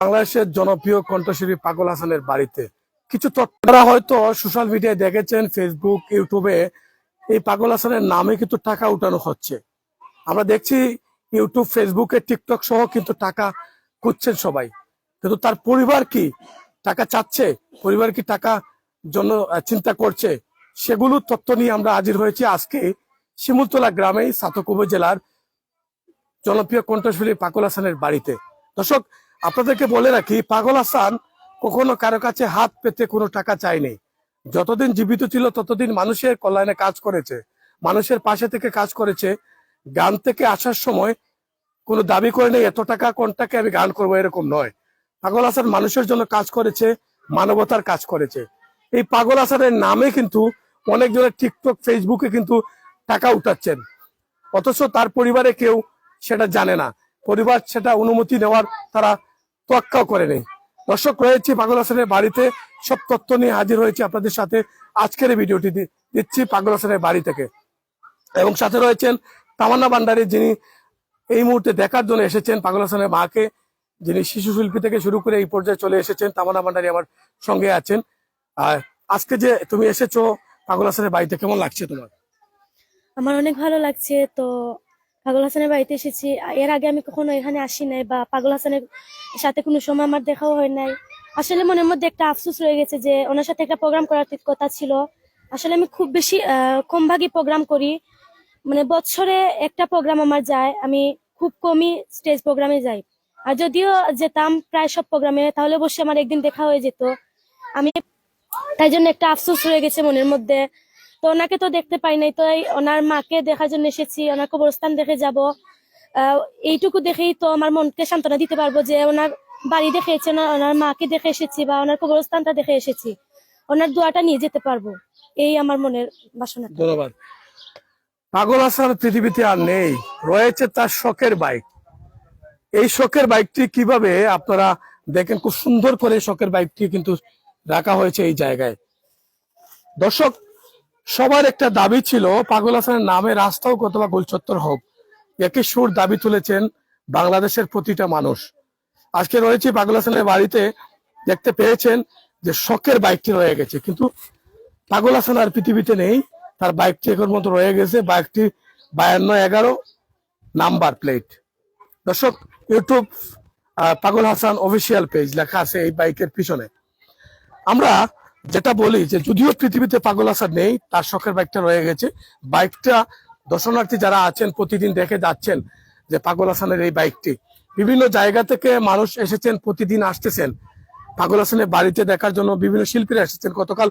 বাংলাদেশের জনপ্রিয় কণ্ঠশিল্পী পাগল হাসানের বাড়িতে। কিছু তথ্যরা হয়তো সোশ্যাল মিডিয়ায় দেখেছেন ফেসবুক ইউটিউবে এই পাগল হাসানের নামে কিন্তু টাকা উঠানো হচ্ছে। আমরা দেখছি ইউটিউব ফেসবুকে টিকটক সহ কিন্তু টাকা খুঁজছেন সবাই। কিন্তু তার পরিবার কি টাকা চাচ্ছে? পরিবার কি টাকা জন্য চিন্তা করছে? সেগুলো তথ্য নিয়ে আমরা হাজির হয়েছি আজকে শিমুলতলা গ্রামে সাতক জেলার জনপ্রিয় কণ্ঠশিল্পী পাগল হাসানের বাড়িতে। দর্শক আপনাদেরকে বলে রাখি, পাগল হাসান কখনো কারও কাছে হাত পেতে কোনো টাকা চায়নি। যতদিন জীবিত ছিল, ততদিন মানুষের কল্যাণে কাজ করেছে, মানুষের পাশে থেকে কাজ করেছে। গান থেকে আসার সময় কোনো দাবি করে নেই, এত টাকা কোনটাকে আমি গান করব? এরকম নয়। পাগল হাসান মানুষের জন্য কাজ করেছে, মানবতার কাজ করেছে। এই পাগল হাসানের নামে কিন্তু অনেকজনের টিকটক, ফেসবুকে কিন্তু টাকা উঠাচ্ছেন। অথচ তার পরিবারে কেউ সেটা জানে না। পরিবার সেটা অনুমতি নেওয়ার তারা তোয়াক্কাও করে নেই। দর্শক রয়েছে পাগল হাসানের বাড়িতে। সব তথ্য নিয়ে হাজির হয়েছে আপনাদের সাথে। আজকের এই ভিডিওটি দিচ্ছি পাগল হাসানের বাড়ি থেকে। এবং সাথে রয়েছেন তামান্না ভান্ডারী, যিনি এই মুহূর্তে দেখার জন্য এসেছেন পাগল হাসানের মাকে। যিনি শিশু শিল্পী থেকে শুরু করে এই পর্যায়ে চলে এসেছেন। তামান্না ভান্ডারী আমার সঙ্গে আছেন। আর আজকে যে তুমি এসেছ পাগল হাসানের বাড়িতে, কেমন লাগছে তোমার? আমার অনেক ভালো লাগছে। তো পাগল হাসানের বাড়িতে এসেছি। এর আগে আমি কখনো এখানে আসি নাই বা পাগল হাসানের সাথে কোনো সময় আমার দেখাও হয় নাই। আসলে মনের মধ্যে একটা আফসোস রয়ে গেছে যে ওনার সাথে একটা প্রোগ্রাম করার কথা ছিল। আসলে আমি খুব বেশি কম ভাগই প্রোগ্রাম করি। মানে বছরে একটা প্রোগ্রাম আমার যায়, আমি খুব কমই স্টেজ প্রোগ্রামে যাই। আর যদিও যেতাম প্রায় সব প্রোগ্রামে তাহলে অবশ্যই আমার একদিন দেখা হয়ে যেত। আমি তাই জন্য একটা আফসোস রয়ে গেছে মনের মধ্যে। তো ওনাকে তো দেখতে পাই নাই, তো ওনার মাকে দেখার জন্য এসেছি, ওনার কবরস্থান দেখে যাব। এইটুকু দেখেই তো আমার মনকে সান্ত্বনা দিতে পারব যে ওনার বাড়ি দেখে এসেছি, ওনার- মাকে দেখে এসেছি বা ওনার কবরস্থানটা দেখে এসেছি। ওনার দোয়াটা নিয়ে যেতে পারব, এই আমার মনের বাসনা ধন্যবাদ। পাগল হাসান পৃথিবীতে আর নেই, রয়েছে তার শখের বাইক। এই শখের বাইকটি কীভাবে আপনারা দেখেন, খুব সুন্দর করে শখের বাইকটি কিন্তু রাখা হয়েছে এই জায়গায়। দর্শক সবার একটা দাবি ছিল, পাগল হাসানের নামে রাস্তা হোক অথবা গোলচত্বর হোক একই সুর দাবি তুলেছেন বাংলাদেশের প্রতিটা মানুষ। আজকে রয়েছে পাগল হাসানের বাড়িতে, দেখতে পেয়েছেন যে শখের বাইকটি রয়ে গেছে, কিন্তু পাগল হাসান আর পৃথিবীতে নেই, তার বাইকটি এখন মতো রয়ে গেছে, বাইকটি বায়ান্ন এগারো নাম্বার প্লেট। দর্শক, ইউটিউব পাগল হাসান অফিসিয়াল পেজ লেখা আছে এই বাইকের পিছনে। আমরা যেটা বলি যে যদিও পৃথিবীতে পাগল হাসান নেই, তার শখের বাইকটা রয়ে গেছে। বাইকটা দর্শনার্থী যারা আছেন, প্রতিদিন দেখে যাচ্ছেন যে পাগল হাসানের এই বাইকটি। বিভিন্ন জায়গা থেকে মানুষ এসেছেন, প্রতিদিন আসতেছেন। পাগল হাসানের বাড়িতে দেখার জন্য বিভিন্ন শিল্পীরা এসেছেন। গতকাল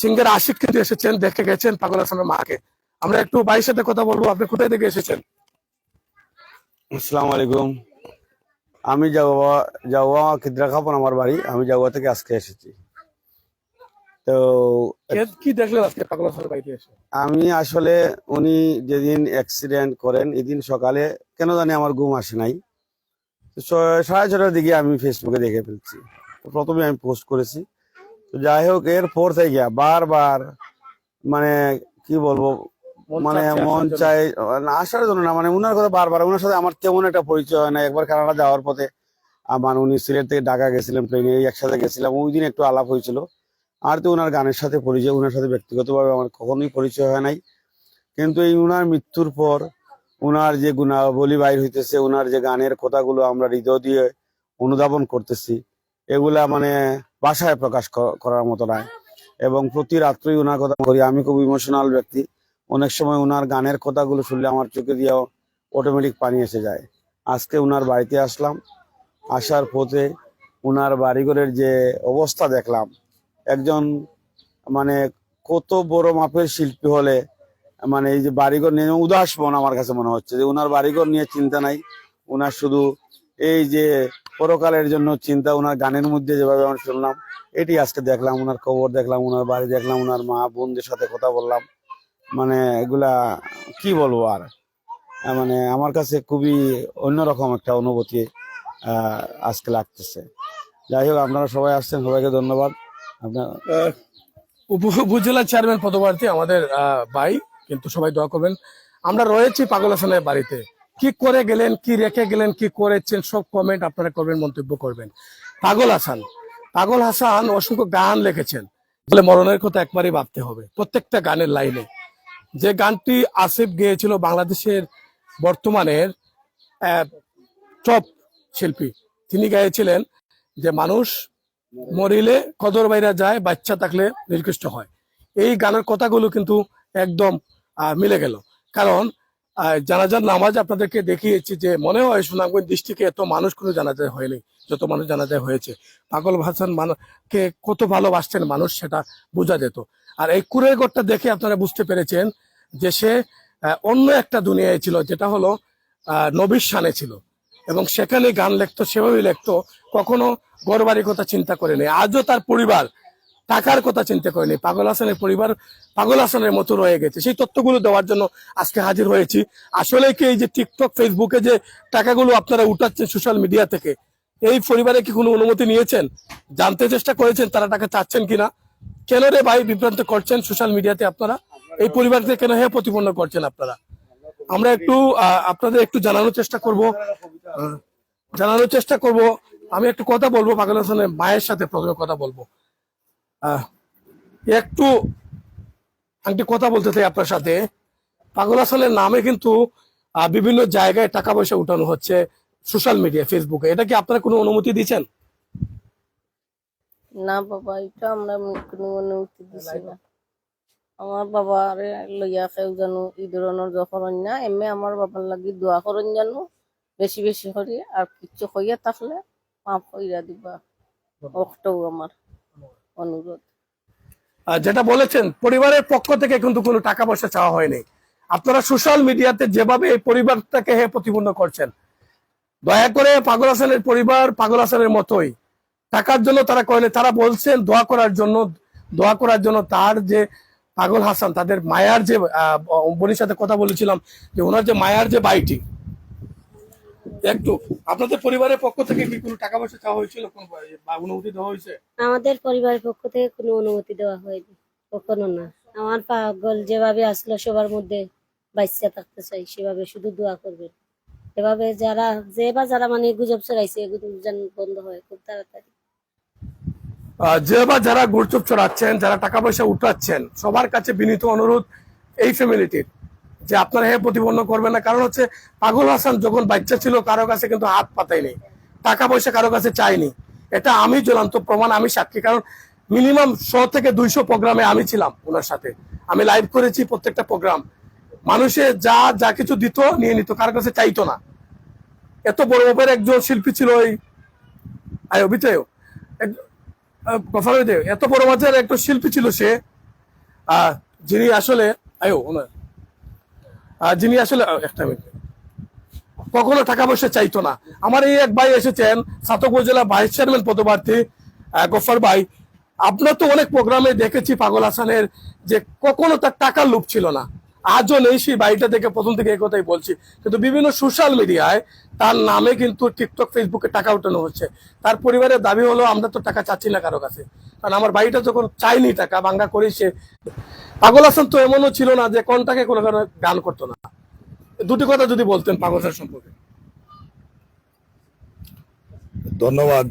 সিঙ্গার আশিক কিন্তু এসেছেন, দেখে গেছেন পাগল হাসানের মাকে। আমরা একটু ভাইয়ের সাথে কথা বলব, আপনি কোথায় থেকে এসেছেন? আসসালামু আলাইকুম। আমি জাগুয়া জাগুয়া কিদ্রা খাপন আমার বাড়ি? আমি জাগুয়া থেকে আজকে এসেছি। তো কে- কি দেখলেন আজকে পাগল বাড়িতে এসে? আমি আসলে উনি যেদিন অ্যাক্সিডেন্ট করেন এদিন সকালে কেন জানি আমার ঘুম আসে নাই। সাড়ে ছটার দিকে আমি ফেসবুকে দেখে ফেলছি। তো প্রথমে আমি পোস্ট করেছি। তো যাই হোক এর এরপর থেকে বারবার মানে কি বলব মন মানে চাই আসার জন্য। না মানে উনার কথা বারবার উনার সাথে আমার তেমন একটা পরিচয় হয় না। একবার কানাডা যাওয়ার পথে আমার উনি সিলেট থেকে ঢাকা গেছিলেন প্লেনে একসাথে গেছিলাম। ওই দিন একটু আলাপ হয়েছিল। আর তো উনার গানের সাথে পরিচয় উনার সাথে ব্যক্তিগতভাবে আমার কখনোই পরিচয় হয় নাই। কিন্তু এই উনার মৃত্যুর পর উনার যে গুণাবলী বাইর হইতেছে উনার যে গানের কথাগুলো আমরা হৃদয় দিয়ে অনুধাবন করতেছি এগুলা মানে ভাষায় প্রকাশ করার মতো নয়। এবং প্রতি রাত্রেই উনার কথা করি। আমি খুব ইমোশনাল ব্যক্তি। অনেক সময় উনার গানের কথাগুলো শুনলে আমার চোখে দিয়েও অটোমেটিক পানি এসে যায়। আজকে উনার বাড়িতে আসলাম, আসার পথে উনার বাড়িঘরের যে অবস্থা দেখলাম, একজন মানে কত বড় মাপের শিল্পী হলে মানে এই যে বাড়িঘর নিয়ে উদাস মন আমার কাছে মনে হচ্ছে যে উনার বাড়িঘর নিয়ে চিন্তা নাই, উনার শুধু এই যে পরকালের জন্য চিন্তা, উনার গানের মধ্যে যেভাবে আমরা শুনলাম, এটি আজকে দেখলাম, উনার খবর দেখলাম, উনার বাড়ি দেখলাম, উনার মা বোনদের সাথে কথা বললাম। মানে এগুলা কি বলব আর? মানে আমার কাছে খুবই অন্যরকম একটা অনুভূতি আজকে লাগতেছে। যাই হোক, আপনারা সবাই আসছেন, সবাইকে ধন্যবাদ। আপনার উপ- উপজেলা চেয়ারম্যান পদপ্রার্থী আমাদের ভাই, কিন্তু সবাই দোয়া করবেন। আমরা রয়েছি পাগল হাসানের বাড়িতে। কি করে গেলেন, কি রেখে গেলেন, কি করেছেন, সব কমেন্ট আপনারা করবেন, মন্তব্য করবেন। পাগল হাসান। পাগল হাসান অসংখ্য গান লিখেছেন। বলে মরণের কথা একবারই ভাবতে হবে। প্রত্যেকটা গানের লাইনে। যে গানটি আসিফ গেয়েছিল বাংলাদেশের বর্তমানের টপ শিল্পী। তিনি গাইছিলেন যে মানুষ মরিলে কদর বাইরা যায়, বাচ্চা থাকলে নির্কৃষ্ট হয়। এই গানের কথাগুলো কিন্তু একদম মিলে গেল। কারণ জানাজার নামাজ আপনাদেরকে দেখিয়েছি যে মনে হয় সুনামগঞ্জ ডিস্ট্রিক্টে এত মানুষ কোনো জানাজায় হয়নি, যত মানুষ জানাজায় হয়েছে। পাগল ভাসান মানুষকে কত ভালোবাসছেন মানুষ সেটা বোঝা যেত। আর এই কুরের ঘরটা দেখে আপনারা বুঝতে পেরেছেন যে সে অন্য একটা দুনিয়ায় ছিল, যেটা হলো নবীর শানে ছিল। এবং সেখানে গান লিখতো, সেভাবেই লিখতো, কখনো ঘর বাড়ির কথা চিন্তা করেনি। আজও তার পরিবার টাকার কথা চিন্তা করেনি। পাগল হাসানের পরিবার পাগল হাসানের মতো রয়ে গেছে। সেই তথ্যগুলো দেওয়ার জন্য আজকে হাজির হয়েছি। আসলে কি এই যে টিকটক ফেসবুকে যে টাকাগুলো আপনারা উঠাচ্ছেন সোশ্যাল মিডিয়া থেকে, এই পরিবারে কি কোনো অনুমতি নিয়েছেন? জানতে চেষ্টা করেছেন তারা টাকা চাচ্ছেন কিনা? কেন রে ভাই বিভ্রান্ত করছেন সোশ্যাল মিডিয়াতে আপনারা? এই পরিবারকে কেন হে প্রতিপন্ন করছেন আপনারা? আমরা একটু আপনাদের একটু জানানোর চেষ্টা করব। জানানোর চেষ্টা করব। আমি একটু কথা বলব, পাগল হাসানের মায়ের সাথে প্রথমে কথা বলব। একটু একটি কথা বলতে চাই আপনার সাথে। পাগল হাসানের নামে কিন্তু বিভিন্ন জায়গায় টাকা পয়সা উঠানো হচ্ছে সোশ্যাল মিডিয়া ফেসবুকে এটা কি আপনারা কোনো অনুমতি দিচ্ছেন না বাবা, এটা আমরা কোনো অনুমতি দিছি না। আমার বাবা লইয়া কেউ জানো এই ধরনের যখন না এমনি আমার বাবার লাগি দোয়া করেন জানো, বেশি বেশি করি, আর কিচ্ছু হইয়া থাকলে মাফ কইরা দিবা। অক্টও আমার অনুরোধ। যেটা বলেছেন, পরিবারের পক্ষ থেকে কিন্তু কোনো টাকা পয়সা চাওয়া হয়নি আপনারা সোশ্যাল মিডিয়াতে যেভাবে এই পরিবারটাকে হে প্রতিপন্ন করছেন, দয়া করে পাগল হাসানের পরিবার পাগল হাসানের মতোই। টাকার জন্য তারা করেনি। তারা বলছেন দোয়া করার জন্য, দোয়া করার জন্য তার যে পাগল হাসান, তাদের মায়ার যে বোনের সাথে কথা বলেছিলাম, যে ওনার যে মায়ার যে বাড়িটি। একটু, আপনাদের পরিবারের পক্ষ থেকে কি কোনো টাকা পয়সা চাওয়া হয়েছিল? কোন অনুমতি দেওয়া হয়েছে? আমাদের পরিবারের পক্ষ থেকে কোনো অনুমতি দেওয়া হয়নি, কখনো না। আমার পাগল যেভাবে আসলো, সবার মধ্যে বাচ্চা থাকতে চাই, সেভাবে শুধু দোয়া করবেন। এভাবে যারা, যে বা যারা মানে গুজব ছড়াইছে, এগুলো যেন বন্ধ হয়, খুব তাড়াতাড়ি। যে বা যারা গুড়চুপ চড়াচ্ছেন, যারা টাকা পয়সা উঠাচ্ছেন, সবার কাছে বিনীত অনুরোধ এই ফ্যামিলিটির যে আপনারা হে প্রতিপন্ন করবেন না। কারণ হচ্ছে পাগল হাসান যখন বাচ্চা ছিল, কারও কাছে কিন্তু হাত পাতায়নি, টাকা পয়সা কারও কাছে চাইনি এটা আমি জ্বলন্ত প্রমাণ, আমি সাক্ষী। কারণ মিনিমাম শো থেকে দুইশো প্রোগ্রামে আমি ছিলাম ওনার সাথে। আমি লাইভ করেছি প্রত্যেকটা প্রোগ্রাম মানুষে যা যা কিছু দিত নিয়ে নিত, কারও কাছে চাইতো না। এত বড় একজন শিল্পী ছিল ওই আয় অভিতয় কথা এত বড় মাঝের একটা শিল্পী ছিল সে যিনি আসলে যিনি আসলে একটা মিনিট। কখনো টাকা পয়সা চাইতো না। আমার এই এক ভাই এসেছেন, সাতক উপজেলা ভাইস চেয়ারম্যান পদপ্রার্থী গফর ভাই। আপনার তো অনেক প্রোগ্রামে দেখেছি পাগল হাসানের যে কখনো তার টাকার লোভ ছিল না। আজও নেই, সেই বাড়িটা থেকে প্রথম থেকে এই কথাই বলছি। কিন্তু বিভিন্ন সোশ্যাল মিডিয়ায় তার নামে কিন্তু টিকটক ফেসবুকে টাকা উঠানো হচ্ছে। তার পরিবারের দাবি হলো, আমরা তো টাকা চাচ্ছি না কারও কাছে। কারণ আমার বাড়িটা যখন চাইনি টাকা বাঙ্গা করেই সে পাগল হাসান তো এমনও ছিল না যে কোন টাকায় কোনো কারণে গান করতো না। দুটি কথা যদি বলতেন পাগল হাসান সম্পর্কে। ধন্যবাদ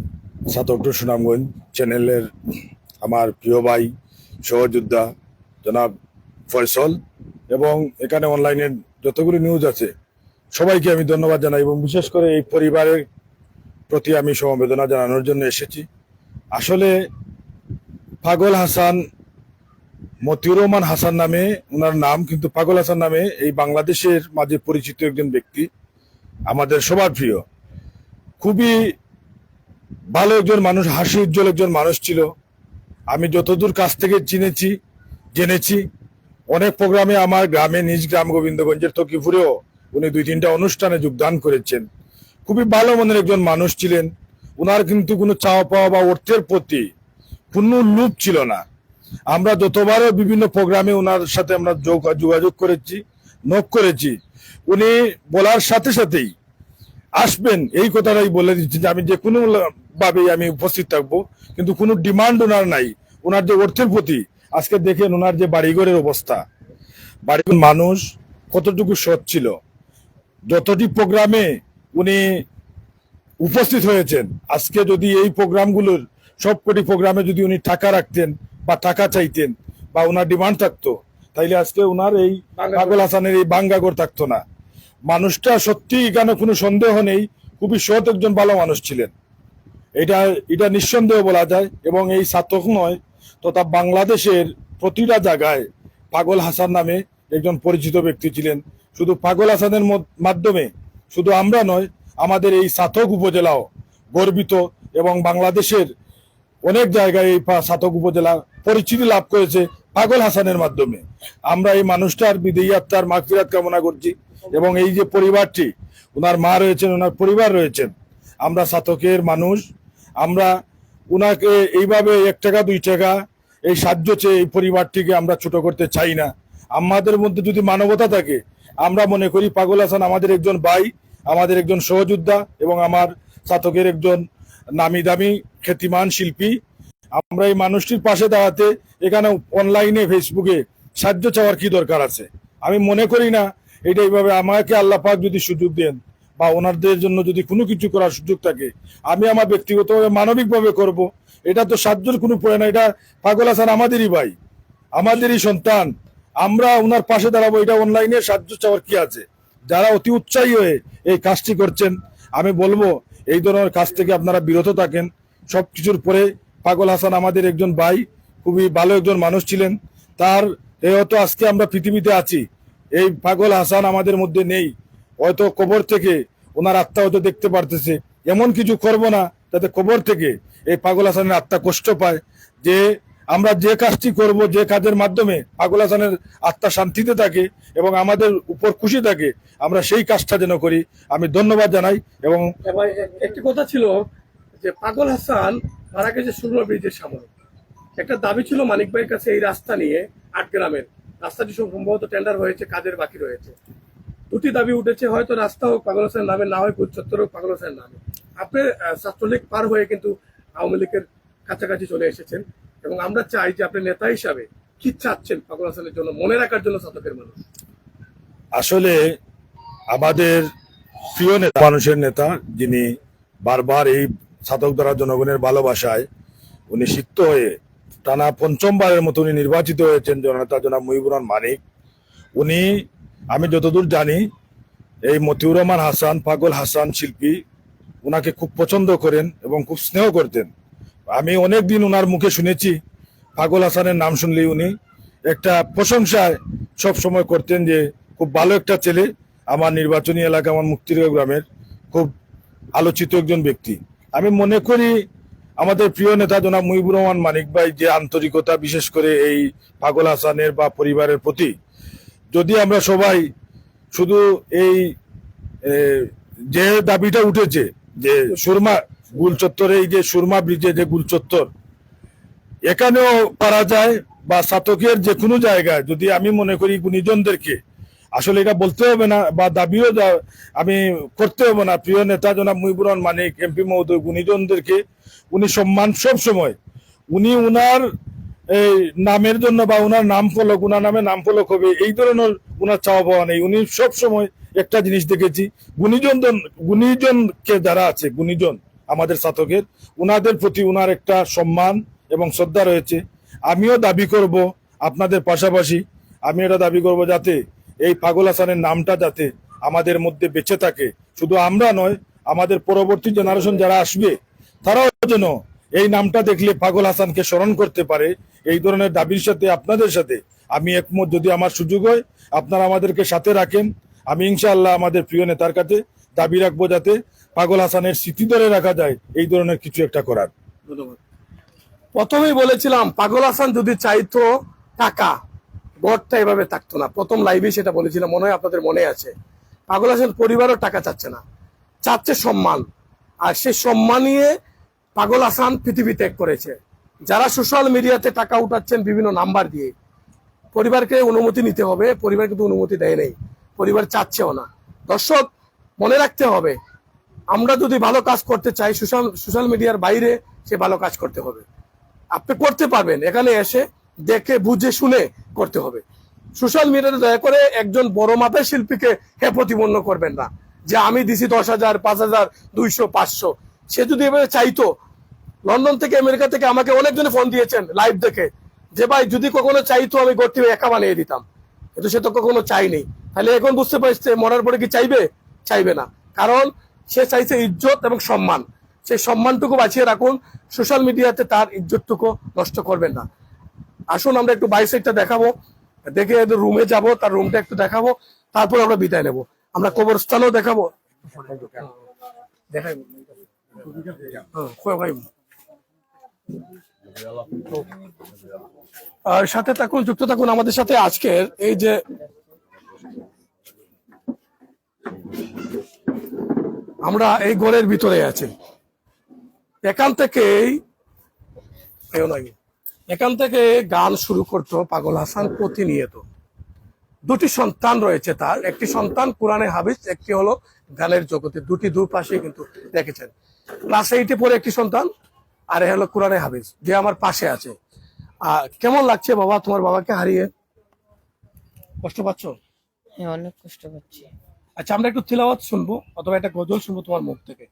সাতকটু সুনামগঞ্জ চ্যানেলের আমার প্রিয় ভাই, সহযোদ্ধা, জনাব ফয়সল, এবং এখানে অনলাইনের যতগুলো নিউজ আছে, সবাইকে আমি ধন্যবাদ জানাই এবং বিশেষ করে এই পরিবারের প্রতি আমি সমবেদনা জানানোর জন্য এসেছি। আসলে পাগল হাসান, মতিউর রহমান হাসান নামে ওনার নাম, কিন্তু পাগল হাসান নামে এই বাংলাদেশের মাঝে পরিচিত একজন ব্যক্তি আমাদের সবার প্রিয়। খুবই ভালো একজন মানুষ, হাসি উজ্জ্বল একজন মানুষ ছিল। আমি যতদূর কাছ থেকে চিনেছি, জেনেছি অনেক প্রোগ্রামে আমার গ্রামে নিজ গ্রাম গোবিন্দগঞ্জের তকিপুরেও উনি দুই তিনটা অনুষ্ঠানে যোগদান করেছেন। খুবই ভালো মনের একজন মানুষ ছিলেন। উনার কিন্তু কোনো চাওয়া পাওয়া বা অর্থের প্রতি কোনো লোভ ছিল না। আমরা যতবারও বিভিন্ন প্রোগ্রামে ওনার সাথে আমরা যোগ- যোগাযোগ করেছি নক করেছি, উনি বলার সাথে সাথেই আসবেন। এই কথাটাই বলে দিচ্ছি যে আমি যে কোনো ভাবেই আমি উপস্থিত থাকব, কিন্তু কোনো ডিমান্ড ওনার নাই। ওনার যে অর্থের প্রতি আজকে দেখেন ওনার যে বাড়িঘরের অবস্থা। বাড়িঘর মানুষ কতটুকু সৎ ছিল। যতটি প্রোগ্রামে উনি উপস্থিত হয়েছেন আজকে যদি এই প্রোগ্রামগুলোর সবকটি প্রোগ্রামে যদি উনি টাকা রাখতেন বা টাকা চাইতেন বা ওনার ডিমান্ড থাকতো তাইলে আজকে ওনার এই পাগল হাসানের এই বাঙ্গাগর থাকতো না। মানুষটা সত্যি এখানে কোনো সন্দেহ নেই খুবই সৎ একজন ভালো মানুষ ছিলেন। এটা এটা নিঃসন্দেহ বলা যায় এবং এই ছাত্রক নয় তথা বাংলাদেশের প্রতিটা জায়গায় পাগল হাসান নামে একজন পরিচিত ব্যক্তি ছিলেন। শুধু পাগল হাসানের মাধ্যমে, শুধু আমরা নয়, আমাদের এই সাতক উপজেলাও গর্বিত এবং বাংলাদেশের অনেক জায়গায় এই সাতক উপজেলা পরিচিতি লাভ করেছে পাগল হাসানের মাধ্যমে। আমরা এই মানুষটার বিদেয়ী আত্মার মাগফিরাত কামনা করছি এবং এই যে পরিবারটি, ওনার মা রয়েছেন, ওনার পরিবার রয়েছেন, আমরা সাতকের মানুষ, আমরা উনাকে এইভাবে এক টাকা, দুই টাকা এই সাহায্য চেয়ে এই পরিবারটিকে আমরা ছোট করতে চাই না। আমাদের মধ্যে যদি মানবতা থাকে, আমরা মনে করি পাগল হাসান আমাদের একজন ভাই, আমাদের একজন সহযোদ্ধা এবং আমার চাতকের একজন নামি দামি খ্যাতিমান শিল্পী। আমরা এই মানুষটির পাশে দাঁড়াতে এখানে অনলাইনে ফেসবুকে সাহায্য চাওয়ার কি দরকার আছে? আমি মনে করি না, এটা এইভাবে আমাকে আল্লাহ পাক যদি সুযোগ দেন বা ওনাদের জন্য যদি কোনো কিছু করার সুযোগ থাকে, আমি আমার ব্যক্তিগতভাবে মানবিকভাবে করব। এটা তো সাহায্যের কোনো পড়ে না, এটা পাগল হাসান আমাদেরই ভাই, আমাদেরই সন্তান। আমরা ওনার পাশে দাঁড়াবো, এটা অনলাইনে সাহায্য চাওয়ার কি আছে? যারা অতি উৎসাহী হয়ে এই কাজটি করছেন, আমি বলব, এই ধরনের কাজ থেকে আপনারা বিরত থাকেন। সব কিছুর পরে পাগল হাসান আমাদের একজন ভাই, খুবই ভালো একজন মানুষ ছিলেন। তার এই হয়তো আজকে আমরা পৃথিবীতে আছি। এই পাগল হাসান আমাদের মধ্যে নেই। হয়তো কবর থেকে ওনার আত্মা হয়তো দেখতে পারতেছে। এমন কিছু করব না, যাতে কবর থেকে এই পাগল হাসানের আত্মা কষ্ট পায়, যে আমরা যে কাজটি করব, যে কাজের মাধ্যমে পাগল হাসানের আত্মা শান্তিতে থাকে এবং আমাদের উপর খুশি থাকে, আমরা সেই কাজটা যেন করি। আমি ধন্যবাদ জানাই এবং একটি কথা ছিল যে পাগল হাসান মারা গেছে সুরমা ব্রিজের সামনে। একটা দাবি ছিল মানিক ভাইয়ের কাছে এই রাস্তা নিয়ে আট গ্রামের। রাস্তাটি সম্ভবত টেন্ডার হয়েছে, কাজের বাকি রয়েছে। দুটি দাবি উঠেছে, হয়তো রাস্তা হোক পাগল হোসেনের নামে, না হয় কুচত্তর হোক পাগল হোসেনের নামে। আপনি ছাত্রলীগ পার হয়ে কিন্তু আওয়ামী লীগের কাছাকাছি চলে এসেছেন এবং আমরা চাই যে আপনি নেতা হিসাবে কি চাচ্ছেন পাগল হোসেনের জন্য, মনে রাখার জন্য ছাত্রদের মানুষ? আসলে আমাদের প্রিয় নেতা, মানুষের নেতা, যিনি বারবার এই ছাতক দ্বারা জনগণের ভালোবাসায় উনি সিক্ত হয়ে টানা পঞ্চমবারের মতো উনি নির্বাচিত হয়েছেন, জননেতা জনাব মুহিবুর রহমান মানিক। উনি আমি যতদূর জানি, এই মতিউর রহমান হাসান পাগল হাসান শিল্পী ওনাকে খুব পছন্দ করেন এবং খুব স্নেহ করতেন। আমি অনেক দিন ওনার মুখে শুনেছি পাগল হাসানের নাম শুনলেই উনি একটা প্রশংসায় সব সময় করতেন যে, খুব ভালো একটা ছেলে, আমার নির্বাচনী এলাকা, আমার মুক্তিরগাঁও গ্রামের খুব আলোচিত একজন ব্যক্তি। আমি মনে করি, আমাদের প্রিয় নেতা জনাব মুহিবুর রহমান মানিক ভাই যে আন্তরিকতা বিশেষ করে এই পাগল হাসানের বা পরিবারের প্রতি যদি আমরা সবাই শুধু এই যে দাবিটা উঠেছে, যে সুরমা গুল চত্বরে এই যে সুরমা ব্রিজে যে গুল চত্বর এখানেও পারা যায় বা সাতকের যে কোনো জায়গায়, যদি আমি মনে করি গুণীজনদেরকে, আসলে এটা বলতে হবে না বা দাবিও আমি করতে হবে না। প্রিয় নেতা জনাব মুহিবুর রহমান, মানিক, এমপি মহোদয়, গুণীজনদেরকে, উনি সম্মান সব সময় উনি উনার নামের জন্য বা উনার নাম ফলক, উনার নামে নাম ফলক হবে, এই ধরনের উনার চাওয়া পাওয়া নেই। উনি সবসময় একটা জিনিস দেখেছি, গুণীজন গুণীজনকে যারা আছে, গুণীজন আমাদের সাধকের, উনাদের প্রতি উনার একটা সম্মান এবং শ্রদ্ধা রয়েছে। আমিও দাবি করব আপনাদের পাশাপাশি, আমি এটা দাবি করব যাতে এই পাগল হাসানের নামটা যাতে আমাদের মধ্যে বেঁচে থাকে। শুধু আমরা নয়, আমাদের পরবর্তী জেনারেশন যারা আসবে, তারাও যেন এই নামটা দেখলে পাগল হাসানকে স্মরণ করতে পারে। এই ধরনের দাবির সাথে আপনাদের সাথে আমি একমত। যদি আমার সুযোগ হয় আপনারা আমাদেরকে সাথে রাখেন। আমি ইনশাআল্লাহ আমাদের প্রিয় নেতার কাছে দাবি রাখব যাতে পাগল হাসানের স্মৃতি ধরে রাখা যায়। এই ধরনের কিছু একটা করার। ধন্যবাদ। প্রথমেই বলেছিলাম পাগল হাসান যদি চাইতো টাকা গড়টা এভাবে থাকতো না। প্রথম লাইভে সেটা বলেছিলাম মনে হয় আপনাদের মনে আছে। পাগল হাসান পরিবারও টাকা চাচ্ছে না। চাচ্ছে সম্মান। আর সে সম্মান নিয়ে পাগল আসান পৃথিবী ত্যাগ করেছে। যারা সোশ্যাল মিডিয়াতে টাকা উঠাচ্ছেন বিভিন্ন নাম্বার দিয়ে, পরিবারকে অনুমতি নিতে হবে পরিবার কিন্তু অনুমতি দেয় নেই, পরিবার চাচ্ছেও না। দর্শক, মনে রাখতে হবে, আমরা যদি ভালো কাজ করতে চাই, সোশ্যাল সোশ্যাল মিডিয়ার বাইরে সে ভালো কাজ করতে হবে। আপনি করতে পারবেন, এখানে এসে দেখে, বুঝে, শুনে করতে হবে। সোশ্যাল মিডিয়াতে দয়া করে একজন বড় মাপের শিল্পীকে হে প্রতিপন্ন করবেন না। যে আমি দিছি দশ হাজার, পাঁচ হাজার, দুইশো, পাঁচশো, সে যদি এভাবে চাইতো লন্ডন থেকে আমেরিকা থেকে আমাকে অনেকজনে ফোন দিয়েছেন লাইভ দেখে। যে ভাই যদি কখনো চাইতো আমি গর্তি একা বানিয়ে দিতাম। কিন্তু সে তো কখনো চাইনি। তাহলে এখন বুঝতে পারছে মরার পরে কি চাইবে? চাইবে না। কারণ সে চাইছে ইজ্জত এবং সম্মান। সেই সম্মানটুকু বাঁচিয়ে রাখুন। সোশ্যাল মিডিয়াতে তার ইজ্জতটুকু নষ্ট করবেন না। আসুন আমরা একটু বাইসাইডটা দেখাবো। দেখে রুমে যাব তার রুমটা একটু দেখাবো। তারপর আমরা বিদায় নেব। আমরা কবরস্থানও দেখাবো। দেখাই। হ্যাঁ, কই ভাই। আর সাথে থাকুন, যুক্ত থাকুন আমাদের সাথে আজকের এই যে আমরা এই ঘরের ভিতরে আছি। এখান থেকেই এখান থেকে গান শুরু করতো পাগল হাসান প্রতিনিয়ত। দুটি সন্তান রয়েছে তার, একটি সন্তান কোরআনে হাবিজ একটি হলো গানের জগতে। দুটি দুপাশে কিন্তু দেখেছেন। ক্লাস এইটে পরে একটি সন্তান আর এ হলো কোরআনে হাবিজ যে আমার পাশে আছে আহ কেমন লাগছে বাবা তোমার বাবাকে হারিয়ে কষ্ট পাচ্ছ হ্যাঁ অনেক কষ্ট পাচ্ছি আচ্ছা আমরা একটু তিলাওয়াত শুনবো অথবা একটা গজল শুনবো তোমার মুখ থেকে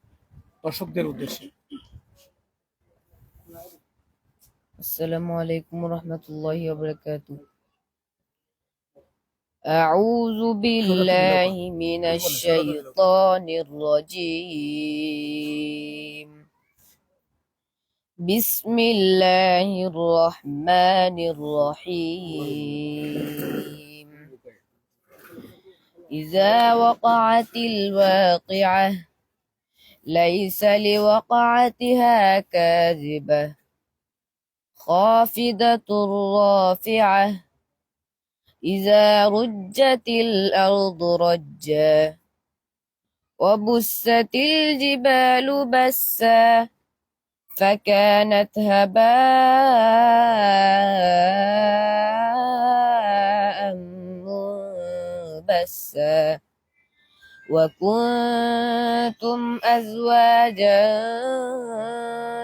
দর্শকদের উদ্দেশ্যে আসসালামু আলাইকুম রহমতুল্লাহি وبركاته أعوذ بالله من الشيطان الرجيم بسم الله الرحمن الرحيم. إذا وقعت الواقعة ليس لوقعتها كاذبة. خافضة رافعة إذا رجت الأرض رجا. وبست الجبال بسا فكانت هباء منبسا وكنتم أزواجا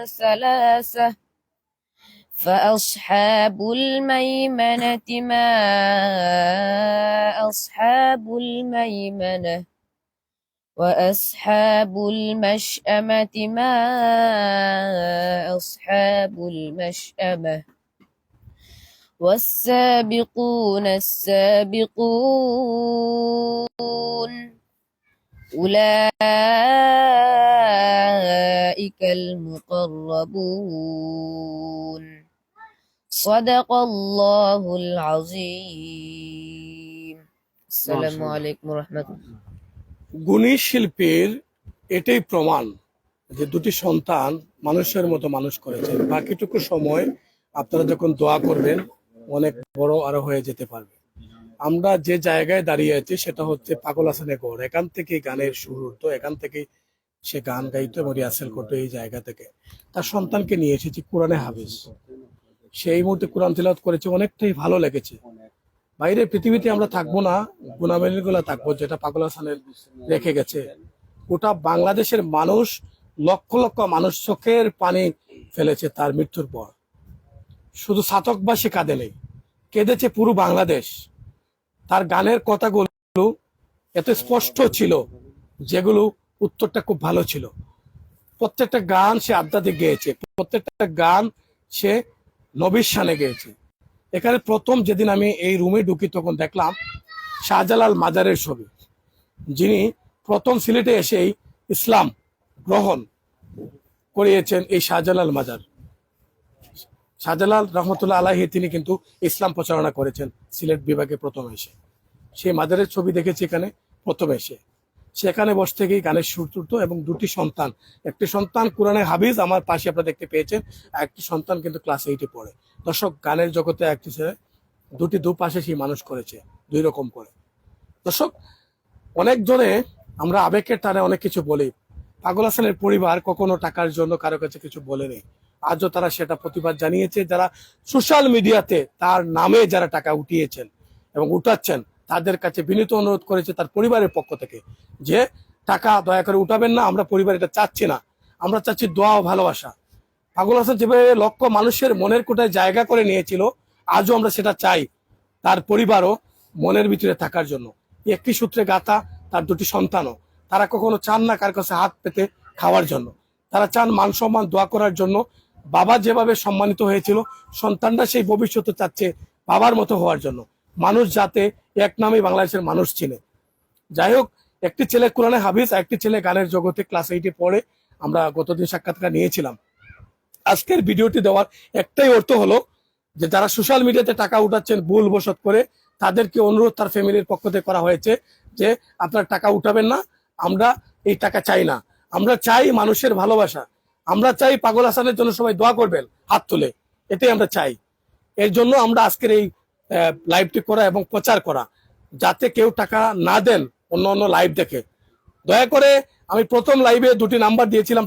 ثلاثة. فأصحاب الميمنة ما أصحاب الميمنة؟ وأصحاب المشأمة ما أصحاب المشأمة؟ والسابقون السابقون. أولئك المقربون. صدق الله العظيم. السلام عليكم ورحمة الله. গুণী শিল্পীর এটাই প্রমাণ যে দুটি সন্তান মানুষের মতো মানুষ করেছেন বাকিটুকু সময় আপনারা যখন দোয়া করবেন, অনেক বড় আরও হয়ে যেতে পারবে। আমরা যে জায়গায় দাঁড়িয়ে আছি, সেটা হচ্ছে পাগল হাসানের গড় এখান থেকে গানের শুরু হতো এখান থেকে সে গান গাইতো এবং রিহার্সেল করতো এই জায়গা থেকে। তার সন্তানকে নিয়ে এসেছি কোরআনে হাফিজ। সেই মুহূর্তে কোরআন তিলাওয়াত করেছে, অনেকটাই ভালো লেগেছে। বাইরে পৃথিবীতে আমরা থাকব না গুণাবলী গুলা থাকব, যেটা পাগল হাসানের রেখে গেছে। গোটা বাংলাদেশের মানুষ, লক্ষ লক্ষ মানুষ চোখের পানি ফেলেছে তার মৃত্যুর পর। শুধু সাতকবাসী কাঁদে নেই, কেঁদেছে পুরো বাংলাদেশ। তার গানের কথাগুলো এত স্পষ্ট ছিল, যেগুলো উত্তরটা খুব ভালো ছিল। প্রত্যেকটা গান সে আধ্যাত্মিক গেয়েছে, প্রত্যেকটা গান সে নবীর শানে গেয়েছে। এখানে প্রথম যেদিন আমি এই রুমে ঢুকি তখন দেখলাম শাহজালাল মাজারের ছবি, যিনি প্রথম সিলেটে এসেই ইসলাম গ্রহণ করিয়েছেন এই শাহজালাল মাজার। শাহজালাল রহমতুল্লাহ আলাহি তিনি কিন্তু ইসলাম প্রচারণা করেছেন সিলেট বিভাগে প্রথম এসে। সেই মাজারের ছবি দেখেছি এখানে প্রথম এসে। সেখানে বসে থেকেই গানের সুর তুলতো এবং দুটি সন্তান। একটি সন্তান কোরআনে হাবিজ আমার পাশে আপনারা দেখতে পেয়েছেন, একটি সন্তান কিন্তু ক্লাস এইটে পড়ে। দর্শক, গানের জগতে একটি ছেলে দুটি দুপাশে সেই মানুষ করেছে, দুই রকম করে। দর্শক অনেক জনে আমরা আবেগের টানে অনেক কিছু বলি। পাগল হাসানের পরিবার কখনো টাকার জন্য কারও কাছে কিছু বলেনি। আজও তারা সেটা প্রতিবাদ জানিয়েছে, যারা সোশ্যাল মিডিয়াতে তার নামে যারা টাকা উঠিয়েছেন এবং উঠাচ্ছেন তাদের কাছে বিনীত অনুরোধ করেছে তার পরিবারের পক্ষ থেকে যে, টাকা দয়া করে উঠাবেন না, আমরা পরিবার এটা চাচ্ছি না। আমরা চাচ্ছি দোয়া ও ভালোবাসা। পাগল হাসান যেভাবে লক্ষ মানুষের মনের কোটায় জায়গা করে নিয়েছিল, আজও আমরা সেটা চাই তার পরিবারও মনের ভিতরে থাকার জন্য। একটি সূত্রে গাথা তার দুটি সন্তানও। তারা কখনো চান না কার কাছে হাত পেতে খাওয়ার জন্য। তারা চান মান সম্মান দোয়া করার জন্য। বাবা যেভাবে সম্মানিত হয়েছিল, সন্তানরা সেই ভবিষ্যতে চাচ্ছে বাবার মতো হওয়ার জন্য। মানুষ যাতে এক নামে বাংলাদেশের মানুষ চিনে। যাই হোক, একটি ছেলে কোরআনে হাফিজ একটি ছেলে গানের জগতে ক্লাস এইটে পড়ে আমরা গতদিন সাক্ষাৎকার নিয়েছিলাম। আজকের ভিডিওটি দেওয়ার একটাই অর্থ হলো যে যারা সোশ্যাল মিডিয়াতে টাকা উঠাচ্ছেন ভুল বসত করে, তাদেরকে অনুরোধ তার ফ্যামিলির পক্ষ থেকে করা হয়েছে যে, আপনারা টাকা উঠাবেন না, আমরা এই টাকা চাই না। আমরা চাই মানুষের ভালোবাসা। আমরা চাই পাগল হাসানের জন্য সবাই দোয়া করবেন, হাত তুলে। এটাই আমরা চাই। এর জন্য আমরা আজকের এই লাইভটি করা এবং প্রচার করা, যাতে কেউ টাকা না দেন অন্য অন্য লাইভ দেখে। দয়া করে আমি প্রথম লাইভে দুটি নাম্বার দিয়েছিলাম।